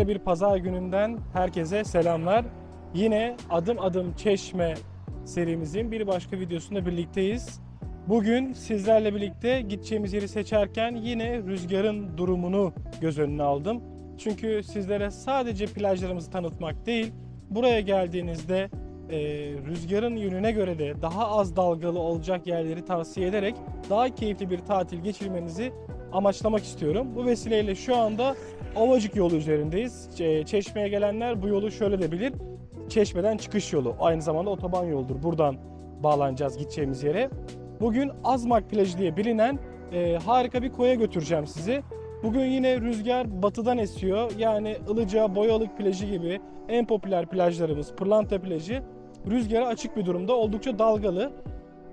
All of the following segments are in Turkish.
Güzel bir pazar gününden herkese selamlar. Yine adım adım çeşme serimizin bir başka videosunda birlikteyiz. Bugün sizlerle birlikte gideceğimiz yeri seçerken yine rüzgarın durumunu göz önüne aldım. Çünkü sizlere sadece plajlarımızı tanıtmak değil, buraya geldiğinizde e, rüzgarın yönüne göre de daha az dalgalı olacak yerleri tavsiye ederek daha keyifli bir tatil geçirmenizi amaçlamak istiyorum. Bu vesileyle şu anda Ovacık yolu üzerindeyiz. Çe- Çeşme'ye gelenler bu yolu şöyle de bilir. Çeşme'den çıkış yolu. Aynı zamanda otoban yoldur. Buradan bağlanacağız gideceğimiz yere. Bugün Azmak plajı diye bilinen e, harika bir koya götüreceğim sizi. Bugün yine rüzgar batıdan esiyor. Yani Ilıca, Boyalık plajı gibi en popüler plajlarımız Pırlanta plajı rüzgara açık bir durumda. Oldukça dalgalı.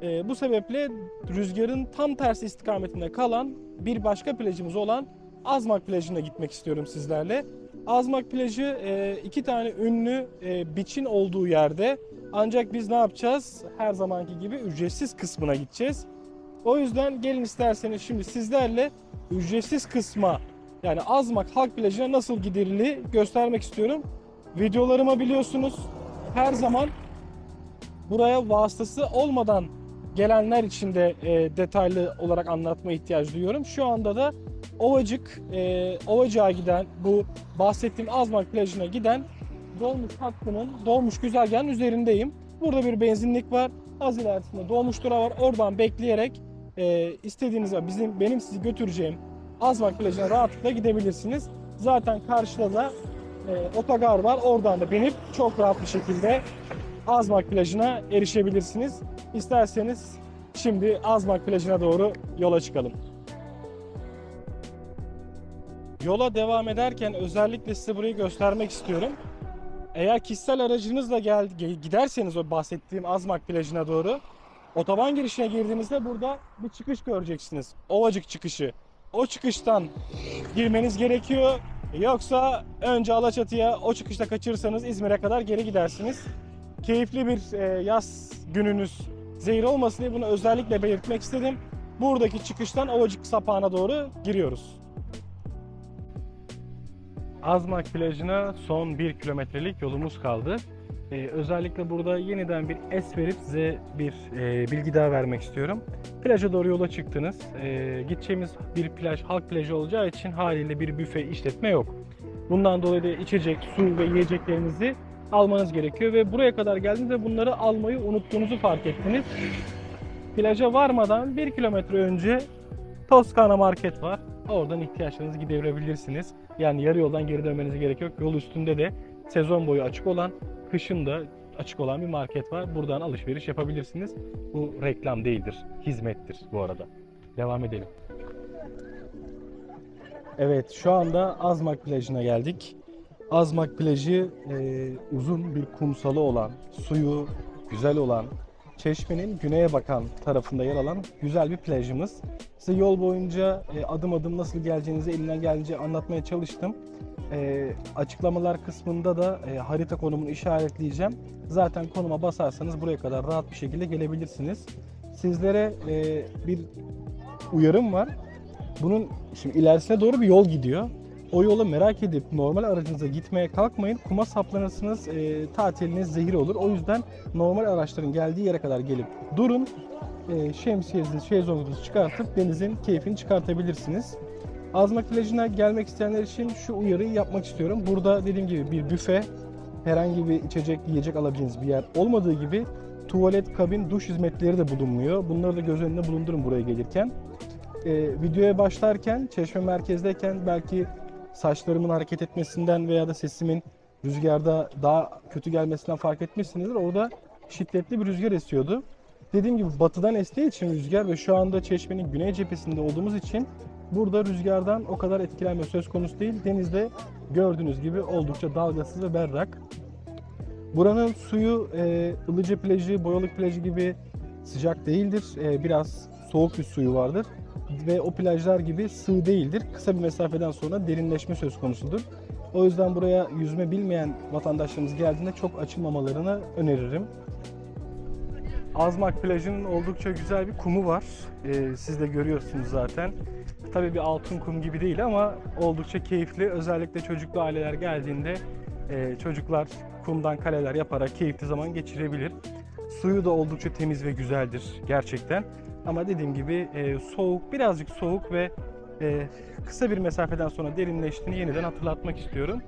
E, bu sebeple rüzgarın tam tersi istikametinde kalan bir başka plajımız olan Azmak plajına gitmek istiyorum sizlerle. Azmak plajı e, iki tane ünlü e, biçin olduğu yerde. Ancak biz ne yapacağız? Her zamanki gibi ücretsiz kısmına gideceğiz. O yüzden gelin isterseniz şimdi sizlerle ücretsiz kısma yani Azmak Halk Plajı'na nasıl gidildiğini göstermek istiyorum. Videolarıma biliyorsunuz her zaman buraya vasıtası olmadan gelenler için de e, detaylı olarak anlatma ihtiyacı duyuyorum. Şu anda da Ovacık, e, Ovacık'a giden bu bahsettiğim Azmak plajına giden dolmuş hattının dolmuş güzergahın üzerindeyim. Burada bir benzinlik var. Az ilerisinde dolmuş durağı var. Oradan bekleyerek e, istediğiniz bizim benim sizi götüreceğim Azmak plajına rahatlıkla gidebilirsiniz. Zaten karşıda da e, otogar var. Oradan da binip çok rahat bir şekilde Azmak plajına erişebilirsiniz. İsterseniz şimdi Azmak plajına doğru yola çıkalım. Yola devam ederken özellikle size burayı göstermek istiyorum. Eğer kişisel aracınızla gel, giderseniz o bahsettiğim Azmak plajına doğru otoban girişine girdiğinizde burada bir çıkış göreceksiniz. Ovacık çıkışı. O çıkıştan girmeniz gerekiyor. Yoksa önce Alaçatı'ya o çıkışta kaçırırsanız İzmir'e kadar geri gidersiniz. Keyifli bir e, yaz gününüz zehir olmasın diye bunu özellikle belirtmek istedim. Buradaki çıkıştan Ovacık sapağına doğru giriyoruz. Azmak plajına son 1 kilometrelik yolumuz kaldı. Ee, özellikle burada yeniden bir es verip size bir e, bilgi daha vermek istiyorum. Plaja doğru yola çıktınız. Ee, gideceğimiz bir plaj halk plajı olacağı için haliyle bir büfe işletme yok. Bundan dolayı da içecek, su ve yiyeceklerinizi almanız gerekiyor ve buraya kadar geldiğinizde bunları almayı unuttuğunuzu fark ettiniz. Plaja varmadan 1 kilometre önce Toskana Market var. Oradan ihtiyaçlarınızı giderebilirsiniz. Yani yarı yoldan geri dönmenize gerek yok. Yol üstünde de sezon boyu açık olan, kışın da açık olan bir market var. Buradan alışveriş yapabilirsiniz. Bu reklam değildir, hizmettir bu arada. Devam edelim. Evet, şu anda Azmak plajına geldik. Azmak plajı e, uzun bir kumsalı olan, suyu güzel olan, Çeşme'nin güneye bakan tarafında yer alan güzel bir plajımız. Size yol boyunca e, adım adım nasıl geleceğinizi elimden geldiğince anlatmaya çalıştım. E, açıklamalar kısmında da e, harita konumunu işaretleyeceğim. Zaten konuma basarsanız buraya kadar rahat bir şekilde gelebilirsiniz. Sizlere e, bir uyarım var. Bunun şimdi ilerisine doğru bir yol gidiyor. O yolu merak edip normal aracınıza gitmeye kalkmayın. Kuma saplanırsınız, e, tatiliniz zehir olur. O yüzden normal araçların geldiği yere kadar gelip durun. E, şemsiyenizi, şezlongunuzu çıkartıp denizin keyfini çıkartabilirsiniz. Azmak plajına gelmek isteyenler için şu uyarıyı yapmak istiyorum. Burada dediğim gibi bir büfe, herhangi bir içecek, yiyecek alabileceğiniz bir yer olmadığı gibi tuvalet, kabin, duş hizmetleri de bulunmuyor. Bunları da göz önünde bulundurun buraya gelirken. E, videoya başlarken, çeşme merkezdeyken belki saçlarımın hareket etmesinden veya da sesimin rüzgarda daha kötü gelmesinden fark etmişsinizdir. Orada şiddetli bir rüzgar esiyordu. Dediğim gibi batıdan estiği için rüzgar ve şu anda çeşmenin güney cephesinde olduğumuz için burada rüzgardan o kadar etkilenme söz konusu değil. Denizde gördüğünüz gibi oldukça dalgasız ve berrak. Buranın suyu e, Ilıca plajı, Boyalık plajı gibi sıcak değildir. E, biraz soğuk bir suyu vardır ve o plajlar gibi sığ değildir. Kısa bir mesafeden sonra derinleşme söz konusudur. O yüzden buraya yüzme bilmeyen vatandaşlarımız geldiğinde çok açılmamalarını öneririm. Azmak plajının oldukça güzel bir kumu var. Ee, siz de görüyorsunuz zaten. Tabii bir altın kum gibi değil ama oldukça keyifli. Özellikle çocuklu aileler geldiğinde e, çocuklar kumdan kaleler yaparak keyifli zaman geçirebilir. Suyu da oldukça temiz ve güzeldir gerçekten. Ama dediğim gibi e, soğuk, birazcık soğuk ve e, kısa bir mesafeden sonra derinleştiğini yeniden hatırlatmak istiyorum.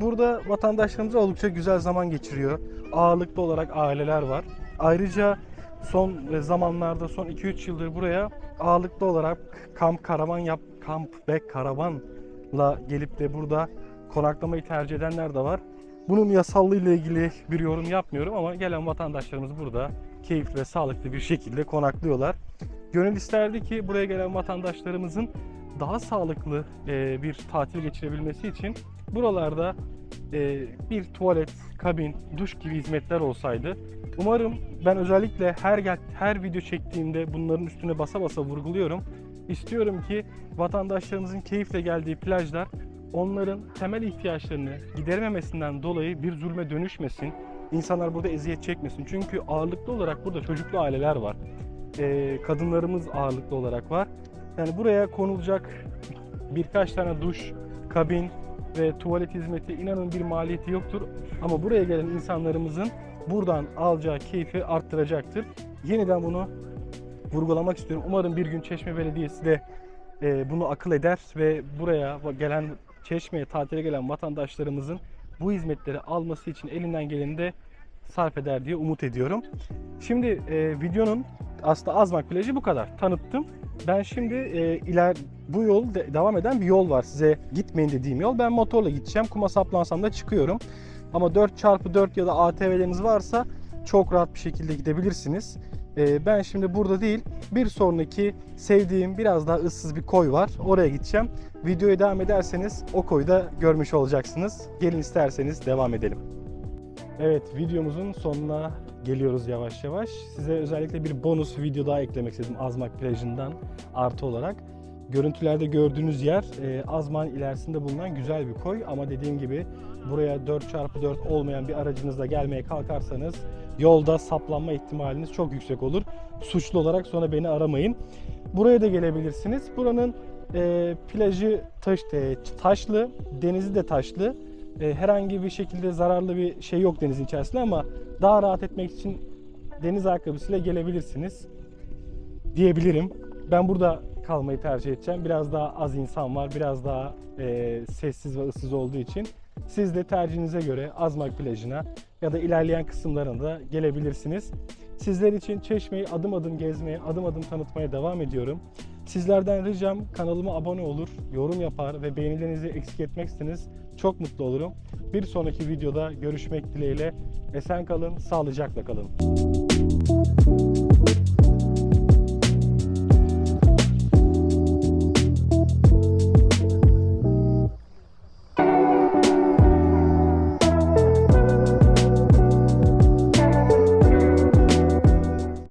Burada vatandaşlarımız oldukça güzel zaman geçiriyor. Ağırlıklı olarak aileler var. Ayrıca son zamanlarda son 2-3 yıldır buraya ağırlıklı olarak kamp karavan yap kamp ve karavanla gelip de burada konaklamayı tercih edenler de var. Bunun yasallığı ile ilgili bir yorum yapmıyorum ama gelen vatandaşlarımız burada keyifli ve sağlıklı bir şekilde konaklıyorlar. Gönül isterdi ki buraya gelen vatandaşlarımızın daha sağlıklı e, bir tatil geçirebilmesi için buralarda e, bir tuvalet, kabin, duş gibi hizmetler olsaydı. Umarım ben özellikle her her video çektiğimde bunların üstüne basa basa vurguluyorum. İstiyorum ki vatandaşlarımızın keyifle geldiği plajlar onların temel ihtiyaçlarını giderememesinden dolayı bir zulme dönüşmesin. İnsanlar burada eziyet çekmesin. Çünkü ağırlıklı olarak burada çocuklu aileler var. Ee, kadınlarımız ağırlıklı olarak var. Yani buraya konulacak birkaç tane duş, kabin ve tuvalet hizmeti inanın bir maliyeti yoktur. Ama buraya gelen insanlarımızın buradan alacağı keyfi arttıracaktır. Yeniden bunu vurgulamak istiyorum. Umarım bir gün Çeşme Belediyesi de e, bunu akıl eder ve buraya gelen Çeşme'ye tatile gelen vatandaşlarımızın bu hizmetleri alması için elinden geleni de sarf eder diye umut ediyorum. Şimdi e, videonun aslında Azmak plajı bu kadar. Tanıttım. Ben şimdi e, iler bu yol de- devam eden bir yol var. Size gitmeyin dediğim yol. Ben motorla gideceğim. Kuma saplansam da çıkıyorum. Ama 4x4 ya da ATV'leriniz varsa çok rahat bir şekilde gidebilirsiniz. E, ben şimdi burada değil, bir sonraki sevdiğim biraz daha ıssız bir koy var. Oraya gideceğim. Videoya devam ederseniz o koyu da görmüş olacaksınız. Gelin isterseniz devam edelim. Evet videomuzun sonuna geliyoruz yavaş yavaş. Size özellikle bir bonus video daha eklemek istedim Azmak plajından artı olarak. Görüntülerde gördüğünüz yer e, Azman ilerisinde bulunan güzel bir koy ama dediğim gibi buraya 4x4 olmayan bir aracınızla gelmeye kalkarsanız yolda saplanma ihtimaliniz çok yüksek olur. Suçlu olarak sonra beni aramayın. Buraya da gelebilirsiniz. Buranın e, plajı taş, e, taşlı, denizi de taşlı. E, herhangi bir şekilde zararlı bir şey yok denizin içerisinde ama daha rahat etmek için deniz ayakkabısıyla gelebilirsiniz diyebilirim. Ben burada kalmayı tercih edeceğim. Biraz daha az insan var, biraz daha e, sessiz ve ıssız olduğu için. Siz de tercihinize göre Azmak plajına ya da ilerleyen kısımlarında gelebilirsiniz. Sizler için Çeşme'yi adım adım gezmeye, adım adım tanıtmaya devam ediyorum. Sizlerden ricam kanalıma abone olur, yorum yapar ve beğenilerinizi eksik etmeksiniz. Çok mutlu olurum. Bir sonraki videoda görüşmek dileğiyle. Esen kalın, sağlıcakla kalın.